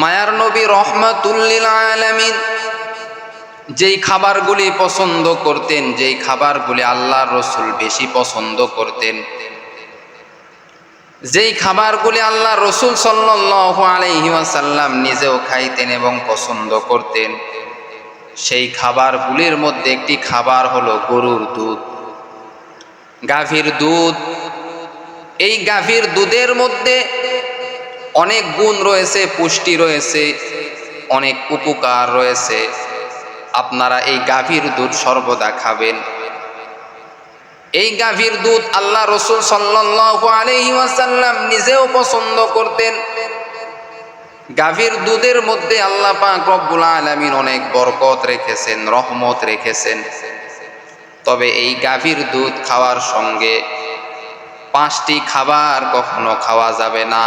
মায়ার নবী রহমাতুল্লিল আলামিন যেই খাবারগুলি পছন্দ করতেন, যেই খাবারগুলি আল্লাহর রসুল বেশি পছন্দ করতেন, যেই খাবারগুলি আল্লাহ রসুল সাল্লাহ আলহিমাসাল্লাম নিজেও খাইতেন এবং পছন্দ করতেন, সেই খাবারগুলির মধ্যে একটি খাবার হলো গরুর দুধ। গাভীর দুধ। এই গাভীর দুধের মধ্যে অনেক গুণ রয়েছে, পুষ্টি রয়েছে, অনেক উপকার রয়েছে। আপনারা এই গাভীর দুধ সর্বদা খাবেন। এই গাভীর দুধ আল্লাহ রসুল ওয়াসাল্লাম নিজেও পছন্দ করতেন। গাভীর দুধের মধ্যে আল্লাহ পাক আলামিন অনেক বরকত রেখেছেন, রহমত রেখেছেন। তবে এই গাভীর দুধ খাওয়ার সঙ্গে পাঁচটি খাবার কখনো খাওয়া যাবে না।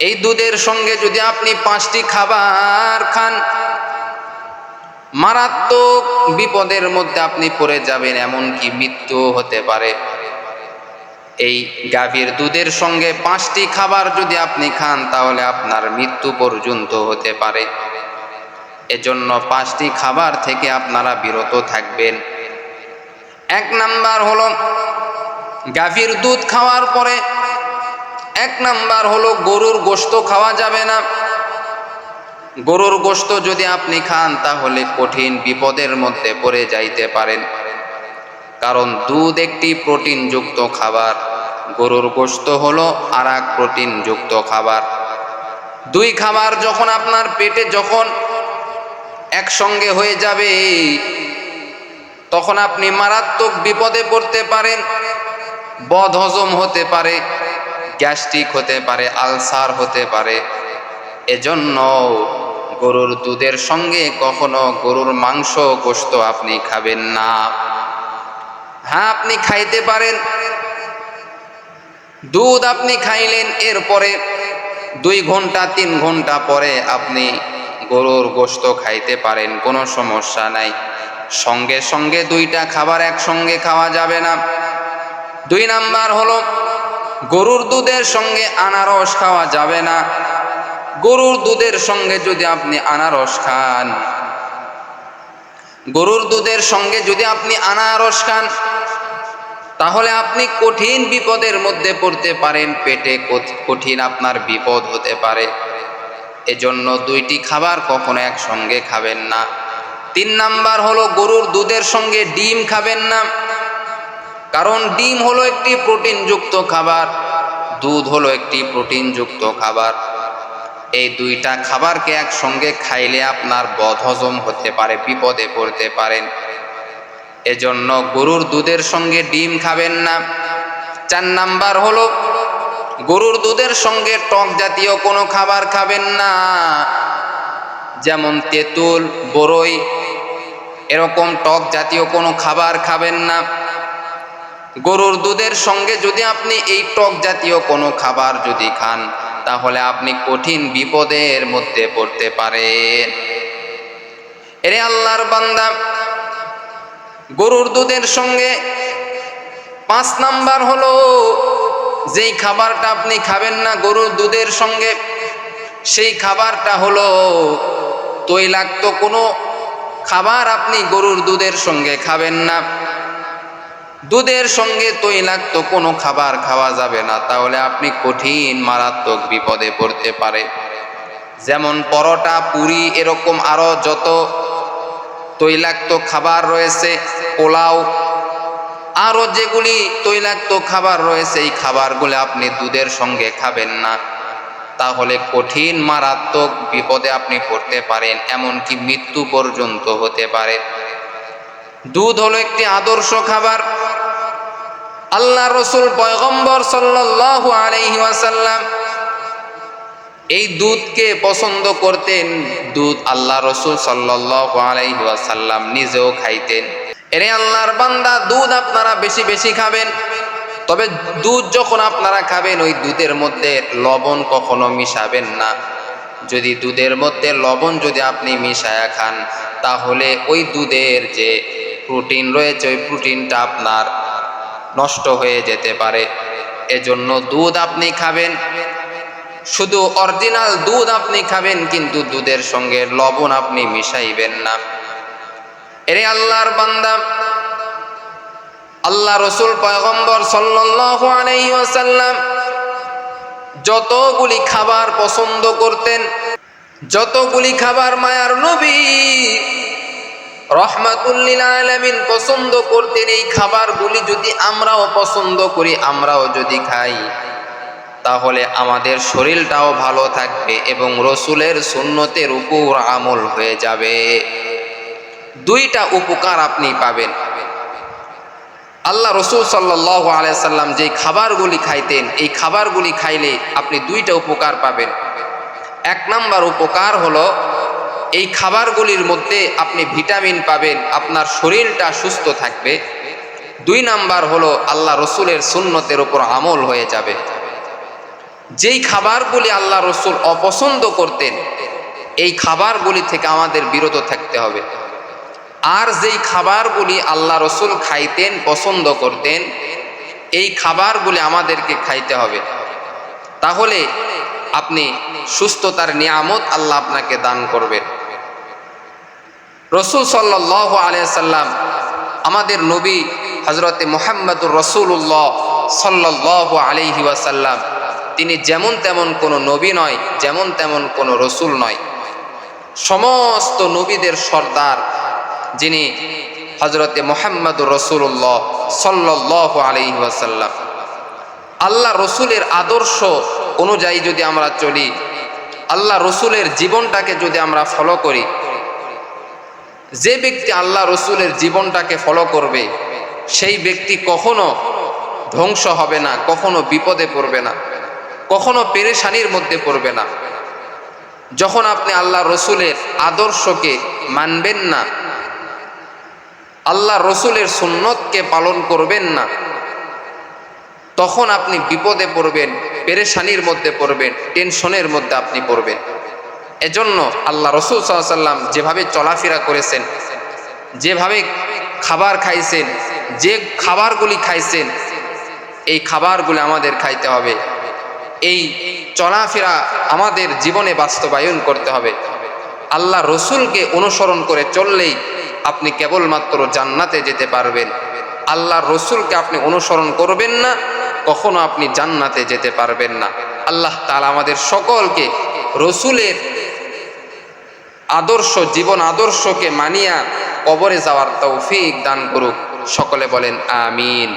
এই দুধের সঙ্গে যদি আপনি পাঁচটি খাবার খান, মারাত্মক বিপদের মধ্যে আপনি পড়ে যাবেন, এমনকি মৃত্যু হতে পারে। এই গাভীর দুধের সঙ্গে পাঁচটি খাবার যদি আপনি খান, তাহলে আপনার মৃত্যু পর্যন্ত হতে পারে। এজন্য পাঁচটি খাবার থেকে আপনারা বিরত থাকবেন। এক নাম্বার হলো, গাভীর দুধ খাওয়ার পরে এক নাম্বার হলো গরুর গোশত খাওয়া যাবে না। গরুর গোশত যদি আপনি খান, তাহলে কঠিন বিপদের মধ্যে পড়ে যাইতে পারেন। কারণ দুধ একটি প্রোটিনযুক্ত খাবার। গরুর গোশত হলো আর এক প্রোটিনযুক্ত খাবার। দুই খাবার যখন আপনার পেটে যখন একসঙ্গে হয়ে যাবে, তখন আপনি মারাত্মক বিপদে পড়তে পারেন বদ হজম হতে পারে। গ্যাস্ট্রিক হতে পারে, আলসার হতে পারে। এজন্য গরুর দুধের সঙ্গে কখনো গরুর মাংস গোস্ত আপনি খাবেন না। হ্যাঁ আপনি খাইতে পারেন। দুধ আপনি খাইলেন, এরপরে দুই ঘণ্টা, তিন ঘণ্টা পরে আপনি গরুর গোস্ত খাইতে পারেন, কোনো সমস্যা নাই। সঙ্গে সঙ্গে দুইটা খাবার একসঙ্গে খাওয়া যাবে না। দুই নাম্বার হলো গরুর দুধের সঙ্গে আনারস খাওয়া যাবে না। গরুর দুধের সঙ্গে যদি আপনি আনারস খান, গরুর দুধের সঙ্গে যদি আপনি আনারস খান, তাহলে আপনি কঠিন বিপদের মধ্যে পড়তে পারেন, পেটে কঠিন আপনার বিপদ হতে পারে। এজন্য দুইটি খাবার কখনো একসঙ্গে খাবেন না। তিন নাম্বার হলো গরুর দুধের সঙ্গে ডিম খাবেন না। কারণ ডিম হলো একটি প্রোটিনযুক্ত খাবার, দুধ হলো একটি প্রোটিনযুক্ত খাবার। এই দুইটা খাবারকে একসঙ্গে খাইলে আপনার বদহজম হতে পারে, বিপদে পড়তে পারেন। এজন্য গরুর দুধের সঙ্গে ডিম খাবেন না। চার নাম্বার হলো, গরুর দুধের সঙ্গে টক জাতীয় কোনো খাবার খাবেন না, যেমন তেঁতুল, বরই, এরকম টক জাতীয় কোনো খাবার খাবেন না। গরুর দুধের সঙ্গে যদি আপনি এই টক জাতীয় কোনো খাবার যদি খান, তাহলে আপনি কঠিন বিপদের মধ্যে পড়তে পারেন। এরে আল্লাহর বান্দা, গরুর দুধের সঙ্গে পাঁচ নাম্বার হলো, যেই খাবারটা আপনি খাবেন না, গরুর দুধের সঙ্গে, সেই খাবারটা হলো তৈলাক্ত কোনো খাবার আপনি গরুর দুধের সঙ্গে খাবেন না। দুধের সঙ্গে তৈলাক্ত কোনো খাবার খাওয়া যাবে না, তাহলে আপনি কঠিন, মারাত্মক বিপদে পড়তে পারে। যেমন পরোটা, পুরি, এরকম আরও যত তৈলাক্ত খাবার রয়েছে, পোলাও আরও যেগুলি তৈলাক্ত খাবার রয়েছে, এই খাবারগুলো আপনি দুধের সঙ্গে খাবেন না। তাহলে কঠিন, মারাত্মক বিপদে আপনি পড়তে পারেন, এমনকি মৃত্যু পর্যন্ত হতে পারে। দুধ হলো একটি আদর্শ খাবার। আল্লাহ রসুল পয়গম্বর সাল্লাহ আলহি ওয়াসাল্লাম এই দুধকে পছন্দ করতেন, দুধ আল্লাহ রসুল সাল্লাহ আলহি ওয়াসাল্লাম নিজেও খাইতেন। এরে আল্লাহর বান্দা, দুধ আপনারা বেশি বেশি খাবেন। তবে দুধ যখন আপনারা খাবেন, ওই দুধের মধ্যে লবণ কখনো মিশাবেন না। যদি দুধের মধ্যে লবণ যদি আপনি মিশায়া খান, তাহলে ওই দুধের যে প্রোটিন রয়েছে, ওই প্রোটিনটা আপনার নষ্ট হয়ে যেতে পারে। এজন্য দুধ আপনি খাবেন। শুধু অরিজিনাল দুধ আপনি খাবেন, কিন্তু দুধের সঙ্গে লবণ আপনি মিশাইবেন না। এরে আল্লাহর বান্দা, আল্লাহ রসুল পয়গম্বর সাল্লাল্লাহু আলাইহি ওয়াসাল্লাম যতগুলি খাবার পছন্দ করতেন, যতগুলি খাবার মায়ার নবী রহমাতুল্লিল আলামিন পছন্দ করতেন এই খাবারগুলি যদি আমরাও পছন্দ করি, আমরাও যদি খাই, তাহলে আমাদের শরীরটাও ভালো থাকবে এবং রসুলের সুন্নতের উপর আমল হয়ে যাবে। দুইটা উপকার আপনি পাবেন। আল্লাহ রসুল সাল্লাহ আলাইসাল্লাম যে খাবারগুলি খাইতেন, এই খাবারগুলি খাইলে আপনি দুইটা উপকার পাবেন। এক নাম্বার উপকার হলো এই খাবারগুলির মধ্যে আপনি ভিটামিন পাবেন, আপনার শরীরটা সুস্থ থাকবে। দুই নাম্বার হলো আল্লাহ রসুলের সুন্নতের উপর আমল হয়ে যাবে। যেই খাবারগুলি আল্লাহ রসুল অপছন্দ করতেন, এই খাবারগুলি থেকে আমাদের বিরত থাকতে হবে। আর যেই খাবারগুলি আল্লাহ রসুল খাইতেন, পছন্দ করতেন, এই খাবারগুলি আমাদেরকে খাইতে হবে। তাহলে আপনি সুস্থতার নিয়ামত আল্লাহ আপনাকে দান করবেন। রসুল সাল্লাহ আলিয়াল্লাম আমাদের নবী হজরতে মোহাম্মদুর রসুল্লাহ সাল্লাহ আলিহি ওয়াসাল্লাম, তিনি যেমন তেমন কোনো নবী নয়, যেমন তেমন কোনো রসুল নয়। সমস্ত নবীদের সর্দার, যিনি হজরতে মোহাম্মদুর রসুল্লাহ সাল্লাহ আলহি ওয়াসাল্লাম। আল্লাহ রসুলের আদর্শ অনুযায়ী যদি আমরা চলি, আল্লাহ রসুলের জীবনটাকে যদি আমরা ফলো করি যে ব্যক্তি আল্লাহ রসুলের জীবনটাকে ফলো করবে, সেই ব্যক্তি কখনো ধ্বংস হবে না, কখনো বিপদে পড়বে না, কখনো পেরেশানির মধ্যে পড়বে না। যখন আপনি আল্লাহ রসুলের আদর্শকে মানবেন না, আল্লাহ রসুলের সুন্নতকে পালন করবেন না, তখন আপনি বিপদে পড়বেন, পেরেশানির মধ্যে পড়বেন, টেনশনের মধ্যে আপনি পড়বেন। এজন্য আল্লাহ রসুল সাল্লাম যেভাবে চলাফেরা করেছেন, যেভাবে খাবার খাইছেন, যে খাবারগুলি খাইছেন, এই খাবারগুলি আমাদের খাইতে হবে। এই চলাফেরা আমাদের জীবনে বাস্তবায়ন করতে হবে। আল্লাহ রসুলকে অনুসরণ করে চললেই আপনি কেবলমাত্র জান্নাতে যেতে পারবেন। আল্লাহ রসুলকে আপনি অনুসরণ করবেন না, কখনো আপনি জান্নাতে যেতে পারবেন না। আল্লাহ তালা আমাদের সকলকে রসুলের আদর্শ জীবন আদর্শকে মানিয়া কবরে যাওয়ার তৌফিক দান করুক। সকলে বলেন আমিন।